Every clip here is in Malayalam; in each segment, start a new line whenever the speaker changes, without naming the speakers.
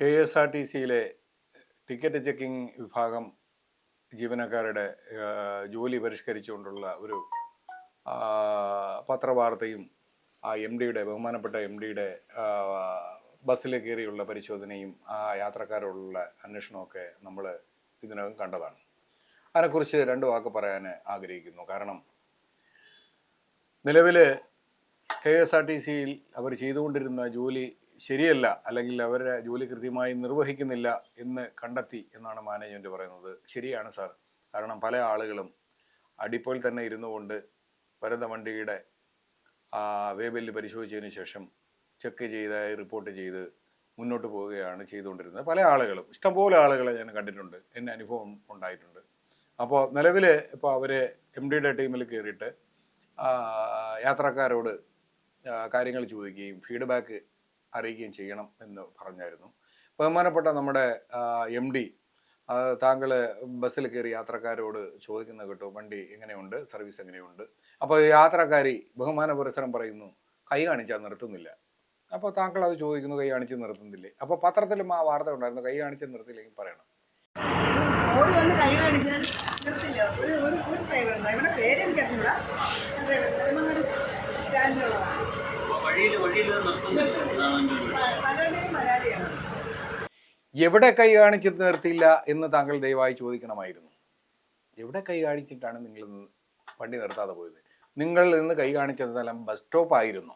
കെ എസ് ആർ ടി സിയിലെ ടിക്കറ്റ് ചെക്കിംഗ് വിഭാഗം ജീവനക്കാരുടെ ജോലി പരിഷ്കരിച്ചുകൊണ്ടുള്ള ഒരു പത്രവാർത്തയും ആ എം ഡിയുടെ ബഹുമാനപ്പെട്ട എം ഡിയുടെ ബസ്സിൽ കയറിയുള്ള പരിശോധനയും ആ യാത്രക്കാരോടുള്ള അന്വേഷണമൊക്കെ നമ്മൾ ഇതിനകം കണ്ടതാണ്. അതിനെക്കുറിച്ച് രണ്ട് വാക്ക് പറയാൻ ആഗ്രഹിക്കുന്നു. കാരണം നിലവിൽ കെ എസ് ആർ ടി സിയിൽ അവർ ചെയ്തുകൊണ്ടിരുന്ന ജോലി ശരിയല്ല അല്ലെങ്കിൽ അവരുടെ ജോലി കൃത്യമായി നിർവഹിക്കുന്നില്ല എന്ന് കണ്ടെത്തി എന്നാണ് മാനേജ്മെന്റ് പറയുന്നത്. ശരിയാണ് സാർ. കാരണം പല ആളുകളും അടിപ്പോൾ തന്നെ ഇരുന്നു കൊണ്ട് വരുന്ന വണ്ടിയുടെ ആ, വേബല്ല് പരിശോധിച്ചതിന് ശേഷം ചെക്ക് ചെയ്ത് റിപ്പോർട്ട് ചെയ്ത് മുന്നോട്ട് പോവുകയാണ് ചെയ്തുകൊണ്ടിരുന്നത്. പല ആളുകളും ഇഷ്ടംപോലെ ആളുകളെ ഞാൻ കണ്ടിട്ടുണ്ട്. എന്റെ അനുഭവം ഉണ്ടായിട്ടുണ്ട്. അപ്പോൾ നിലവിൽ ഇപ്പോൾ അവർ എം ഡിയുടെ ടീമിൽ കയറിയിട്ട് യാത്രക്കാരോട് കാര്യങ്ങൾ ചോദിക്കുകയും ഫീഡ്ബാക്ക് അറിയിക്കുകയും ചെയ്യണം എന്ന് പറഞ്ഞായിരുന്നു. ബഹുമാനപ്പെട്ട നമ്മുടെ എം ഡി താങ്കൾ ബസ്സിൽ കയറി യാത്രക്കാരോട് ചോദിക്കുന്ന കേട്ടോ വണ്ടി എങ്ങനെയുണ്ട്? സർവീസ് എങ്ങനെയുണ്ട്? അപ്പോൾ യാത്രക്കാരി ബഹുമാന പുരസരം പറയുന്നു കൈ കാണിച്ചാൽ നിർത്തുന്നില്ല. അപ്പോൾ താങ്കൾ അത് ചോദിക്കുന്നു കൈ കാണിച്ച് നിർത്തുന്നില്ലേ? അപ്പോൾ പത്രത്തിലും ആ വാർത്ത ഉണ്ടായിരുന്നു കൈ കാണിച്ച് നിർത്തില്ലെങ്കിൽ പറയണം.
ഓടി വന്ന് കൈ കാണിച്ചാൽ നിർത്തില്ല. ഒരു ഒരു ഡ്രൈവർ ഉണ്ട്? ഇവരുടെ പേര് എനിക്ക് അറിഞ്ഞൂടാ ഡ്രൈവർ സ്റ്റാൻഡിലുള്ളതാണ്
എവിടെ കൈ കാണിച്ച് നിർത്തിയില്ല എന്ന് താങ്കൾ ദയവായി ചോദിക്കണമായിരുന്നു. എവിടെ കൈ കാണിച്ചിട്ടാണ് നിങ്ങൾ വണ്ടി നിർത്താതെ പോയത്? നിങ്ങൾ നിന്ന് കൈ കാണിച്ച സ്ഥലം ബസ് സ്റ്റോപ്പ് ആയിരുന്നു.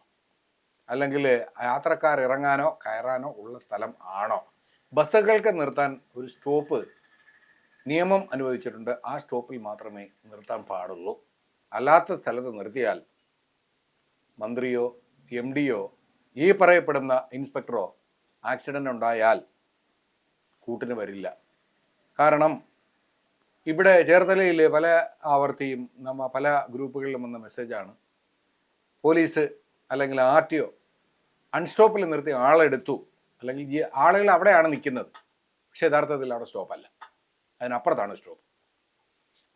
അല്ലെങ്കിൽ യാത്രക്കാർ ഇറങ്ങാനോ കയറാനോ ഉള്ള സ്ഥലം ആണോ? ബസ്സുകൾക്ക് നിർത്താൻ ഒരു സ്റ്റോപ്പ് നിയമം അനുവദിച്ചിട്ടുണ്ട്. ആ സ്റ്റോപ്പിൽ മാത്രമേ നിർത്താൻ പാടുള്ളൂ. അല്ലാത്ത സ്ഥലത്ത് നിർത്തിയാൽ മന്ത്രിയോ എം ഡിയോ ഈ പറയപ്പെടുന്ന ഇൻസ്പെക്ടറോ ആക്സിഡന്റ് ഉണ്ടായാൽ കൂട്ടിന് വരില്ല. കാരണം ഇവിടെ ചേർത്തലയിൽ പല ആവർത്തിയും നമ്മ പല ഗ്രൂപ്പുകളിലും വന്ന മെസ്സേജാണ്. പോലീസ് അല്ലെങ്കിൽ ആർ ടി ഒ അൺസ്റ്റോപ്പിൽ നിർത്തി ആളെടുത്തു. അല്ലെങ്കിൽ ഈ ആളുകൾ അവിടെയാണ് നിൽക്കുന്നത്. പക്ഷേ യഥാർത്ഥത്തിൽ അവിടെ സ്റ്റോപ്പല്ല. അതിനപ്പുറത്താണ് സ്റ്റോപ്പ്.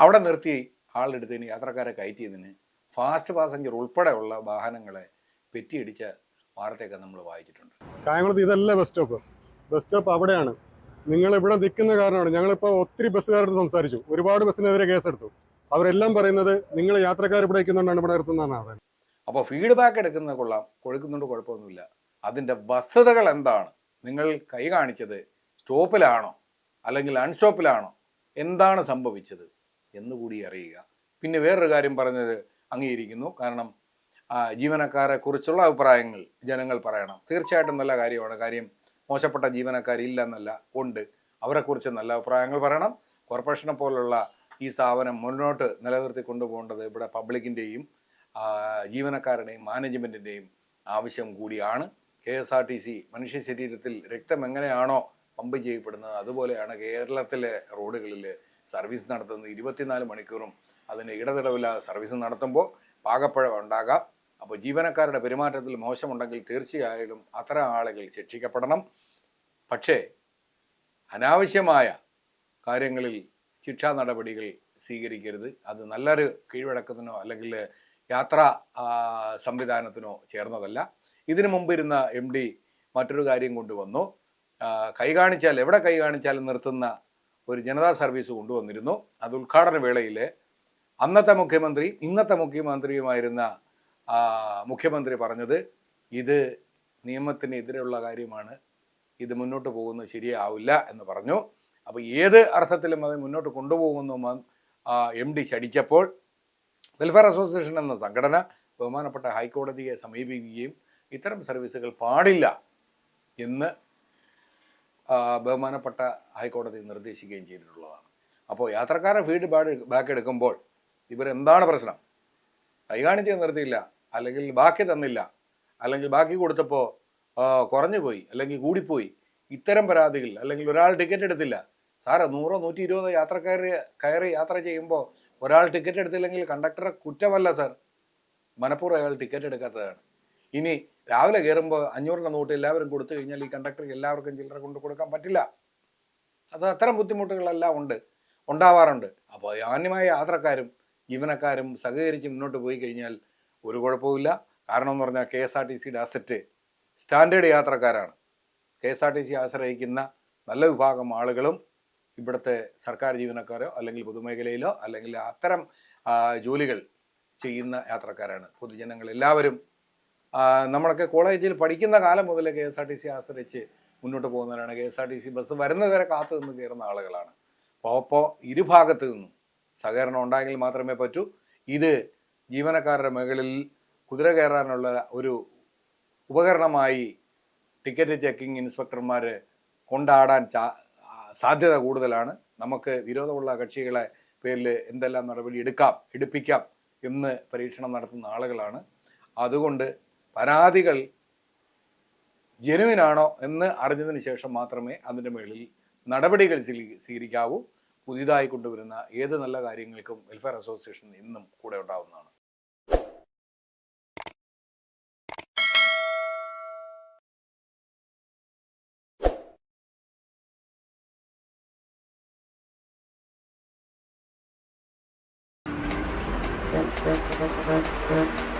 അവിടെ നിർത്തി ആളെടുത്തതിന് യാത്രക്കാരെ കയറ്റിയതിന് ഫാസ്റ്റ് പാസഞ്ചർ ഉൾപ്പെടെയുള്ള വാഹനങ്ങളെ പെറ്റിയടിച്ച വാർത്തയൊക്കെ നമ്മൾ വായിച്ചിട്ടുണ്ട്.
കായംകുളത്ത് ഇതല്ല ബസ് സ്റ്റോപ്പ് ബസ് സ്റ്റോപ്പ് അവിടെയാണ്. നിങ്ങൾ ഇവിടെ നിൽക്കുന്ന കാരണമാണ് ഞങ്ങളിപ്പോൾ ഒത്തിരി ബസ്സുകാരോട് സംസാരിച്ചു. ഒരുപാട് ബസ്സിനെതിരെ കേസെടുത്തു. അവരെല്ലാം പറയുന്നത് നിങ്ങൾ യാത്രക്കാർ ഇവിടെ നിൽക്കുന്നുണ്ടാണ് ഇവിടെ നിർത്തുന്നതാണ് പറയുന്നത്.
അപ്പോൾ ഫീഡ്ബാക്ക് എടുക്കുന്ന കൊള്ളാം. കൊടുക്കുന്നുണ്ട് കുഴപ്പമൊന്നുമില്ല. അതിന്റെ വസ്തുതകൾ എന്താണ്? നിങ്ങൾ കൈ കാണിച്ചത് സ്റ്റോപ്പിലാണോ? അല്ലെങ്കിൽ അൺസ്റ്റോപ്പിലാണോ? എന്താണ് സംഭവിച്ചത്? എന്നുകൂടി അറിയുക. പിന്നെ വേറൊരു കാര്യം പറഞ്ഞത് അംഗീകരിക്കുന്നു. കാരണം ജീവനക്കാരെ കുറിച്ചുള്ള അഭിപ്രായങ്ങൾ ജനങ്ങൾ പറയണം. തീർച്ചയായിട്ടും നല്ല കാര്യമാണ്. കാര്യം മോശപ്പെട്ട ജീവനക്കാരില്ല എന്നല്ല ഉണ്ട്. അവരെക്കുറിച്ച് നല്ല അഭിപ്രായങ്ങൾ പറയണം. കോർപ്പറേഷനെ പോലുള്ള ഈ സ്ഥാപനം മുന്നോട്ട് നിലനിർത്തി കൊണ്ടുപോകേണ്ടത് ഇവിടെ പബ്ലിക്കിന്റെയും ജീവനക്കാരുടെയും മാനേജ്മെന്റിന്റെയും ആവശ്യം കൂടിയാണ്. K S R T C മനുഷ്യ ശരീരത്തിൽ രക്തം എങ്ങനെയാണോ പമ്പ് ചെയ്യപ്പെടുന്നത് അതുപോലെയാണ് കേരളത്തിലെ റോഡുകളിൽ സർവീസ് നടത്തുന്നത്. ഇരുപത്തിനാല് മണിക്കൂറും അതിന് ഇടതിടവില്ലാതെ സർവീസ് നടത്തുമ്പോൾ പാകപ്പഴം ഉണ്ടാകാം. അപ്പോൾ ജീവനക്കാരുടെ പെരുമാറ്റത്തിൽ മോശമുണ്ടെങ്കിൽ തീർച്ചയായും അത്തരം ആളുകൾ ശിക്ഷിക്കപ്പെടണം. പക്ഷേ അനാവശ്യമായ കാര്യങ്ങളിൽ ശിക്ഷാ നടപടികൾ സ്വീകരിക്കരുത്. അത് നല്ലൊരു കീഴ്വഴക്കത്തിനോ അല്ലെങ്കിൽ യാത്രാ സംവിധാനത്തിനോ ചേർന്നതല്ല. ഇതിനു മുമ്പിരുന്ന എം ഡി മറ്റൊരു കാര്യം കൊണ്ടുവന്നു. കൈ കാണിച്ചാൽ എവിടെ കൈ കാണിച്ചാലും നിർത്തുന്ന ഒരു ജനതാ സർവീസ് കൊണ്ടുവന്നിരുന്നു. അത് ഉദ്ഘാടന വേളയിൽ അന്നത്തെ മുഖ്യമന്ത്രി ഇന്നത്തെ മുഖ്യമന്ത്രിയുമായിരുന്ന മുഖ്യമന്ത്രി പറഞ്ഞത് ഇത് നിയമത്തിന് എതിരെയുള്ള കാര്യമാണ്. ഇത് മുന്നോട്ട് പോകുന്നത് ശരിയാവില്ല എന്ന് പറഞ്ഞു. അപ്പോൾ ഏത് അർത്ഥത്തിലും അത് മുന്നോട്ട് കൊണ്ടുപോകുന്നു എം ഡി ശടിച്ചപ്പോൾ വെൽഫെയർ അസോസിയേഷൻ എന്ന സംഘടന ബഹുമാനപ്പെട്ട ഹൈക്കോടതിയെ സമീപിക്കുകയും ഇത്തരം സർവീസുകൾ പാടില്ല എന്ന് ബഹുമാനപ്പെട്ട ഹൈക്കോടതി നിർദ്ദേശിക്കുകയും ചെയ്തിട്ടുള്ളതാണ്. അപ്പോൾ യാത്രക്കാരെ ഫീഡ് ബാക്ക് എടുക്കുമ്പോൾ ഇവരെന്താണ് പ്രശ്നം? കൈകാണിത്യം നിർത്തിയില്ല. അല്ലെങ്കിൽ ബാക്കി തന്നില്ല അല്ലെങ്കിൽ ബാക്കി കൊടുത്തപ്പോൾ കുറഞ്ഞു പോയി അല്ലെങ്കിൽ കൂടിപ്പോയി ഇത്തരം പരാതികൾ അല്ലെങ്കിൽ ഒരാൾ ടിക്കറ്റ് എടുത്തില്ല. സാറ് നൂറോ നൂറ്റി ഇരുപതോ യാത്രക്കാർ കയറി യാത്ര ചെയ്യുമ്പോൾ ഒരാൾ ടിക്കറ്റ് എടുത്തില്ലെങ്കിൽ കണ്ടക്ടറെ കുറ്റമല്ല സാർ മനഃപൂർവം അയാൾ ടിക്കറ്റ് എടുക്കാത്തതാണ്. ഇനി രാവിലെ കയറുമ്പോൾ അഞ്ഞൂറിന്റെ നോട്ട് എല്ലാവരും കൊടുത്തു കഴിഞ്ഞാൽ ഈ കണ്ടക്ടർക്ക് എല്ലാവർക്കും ചില്ലറ കൊണ്ട് കൊടുക്കാൻ പറ്റില്ല. അത് അത്തരം ബുദ്ധിമുട്ടുകളെല്ലാം ഉണ്ട് ഉണ്ടാവാറുണ്ട്. അപ്പോൾ മാന്യമായ യാത്രക്കാരും ജീവനക്കാരും സഹകരിച്ച് മുന്നോട്ട് പോയി കഴിഞ്ഞാൽ ഒരു കുഴപ്പമില്ല കാരണം എന്ന് പറഞ്ഞാൽ കെ എസ് ആർ ടി സിയുടെ asset standard യാത്രക്കാരാണ്. K S R T C ആശ്രയിക്കുന്ന നല്ല വിഭാഗം ആളുകളും ഇവിടുത്തെ സർക്കാർ ജീവനക്കാരോ അല്ലെങ്കിൽ പൊതുമേഖലയിലോ അല്ലെങ്കിൽ അത്തരം ജോലികൾ ചെയ്യുന്ന യാത്രക്കാരാണ്. പൊതുജനങ്ങൾ എല്ലാവരും നമ്മളൊക്കെ കോളേജിൽ പഠിക്കുന്ന കാലം മുതൽ K S R T C ആശ്രയിച്ച് മുന്നോട്ട് പോകുന്നവരാണ്. K S R T C bus വരുന്നവരെ കാത്തു നിന്ന് കയറുന്ന ആളുകളാണ്. അപ്പോൾ അപ്പോൾ ഇരുഭാഗത്ത് നിന്നും സഹകരണം ഉണ്ടായെങ്കിൽ മാത്രമേ പറ്റൂ. ഇത് ജീവനക്കാരുടെ മുകളിൽ കുതിര കയറാനുള്ള ഒരു ഉപകരണമായി ടിക്കറ്റ് ചെക്കിംഗ് ഇൻസ്പെക്ടർമാർ കൊണ്ടാടാൻ സാധ്യത കൂടുതലാണ്. നമുക്ക് വിരോധമുള്ള കക്ഷികളെ പേരിൽ എന്തെല്ലാം നടപടി എടുക്കാം എടുപ്പിക്കാം എന്ന് പരീക്ഷണം നടത്തുന്ന ആളുകളാണ്. അതുകൊണ്ട് പരാതികൾ ജനുവിനാണോ എന്ന് അറിഞ്ഞതിന് ശേഷം മാത്രമേ അതിന്റെ മുകളിൽ നടപടികൾ സ്വീകരിക്കാവൂ. പുതിയതായി കൊണ്ടുവരുന്ന ഏത് നല്ല കാര്യങ്ങൾക്കും വെൽഫെയർ അസോസിയേഷൻ ഇന്നും കൂടെ ഉണ്ടാവുന്നതാണ്.
Thank you.